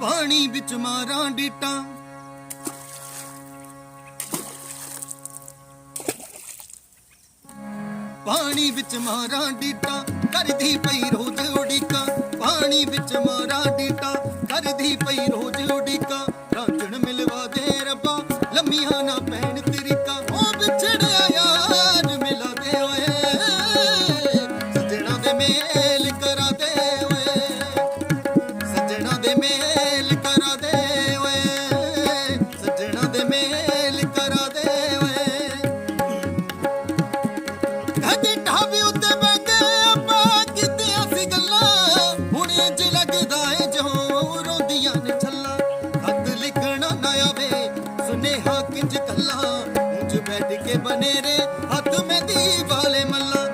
ਪਾਣੀ ਵਿੱਚ ਮਾਰਾਂ ਡੀਟਾਂ। ਪਾਣੀ ਵਿੱਚ ਮਾਰਾਂ ਡੀਟਾਂ, ਕਰਦੀ ਪਈ ਰੋਜ਼ ਉਡੀਕਾਂ। ਪਾਣੀ ਵਿੱਚ ਮਾਰਾਂ ਡੀਟਾਂ, ਕਰਦੀ ਪਈ ਰੋਜ਼ ਉਡੀਕਾਂ। ਰਾਂਝਣ ਮਿਲਵਾ ਦੇ ਰੱਬਾ, ਲੰਮੀਆਂ ਨਾ ਪੈਣ ਤਰੀਕਾ। ਉਹ ਵਿਛੜਿਆ ਯਾਰ, ਮਿਲਾ ਦੇ ਓਏ। ਸੱਜਣਾ ਦੇ ਮੇਲ ਮੇਲ ਕਰਾ ਦੇ ਓਏ ਸੱਜਣਾ ਦੇ ਮੇਲ ਕਰਾ ਦੇ ਓਏ ਕਦੇ ਢਾਬੇ ਉੱਤੇ ਬਹਿ ਆਪਾਂ, ਕੀਤੀਆਂ ਸੀ ਗੱਲਾਂ। ਹੁਣ ਇੰਜ ਲੱਗਦਾ ਏ ਜੋ ਰੋਂਦੀਆਂ ਨੇ ਛੱਲਾ। ਖਤ ਲਿਖਣਾ ਨਾ ਆਵੇ, ਸੁਨੇਹਾ ਕਿੰਜ ਕੱਲਾ। ਉਂਝ ਬੈਠ ਕੇ ਬਨੇਰੇ ਹੱਥ ਮਹਿੰਦੀ ਵਾਲੇ ਮੱਲਾ।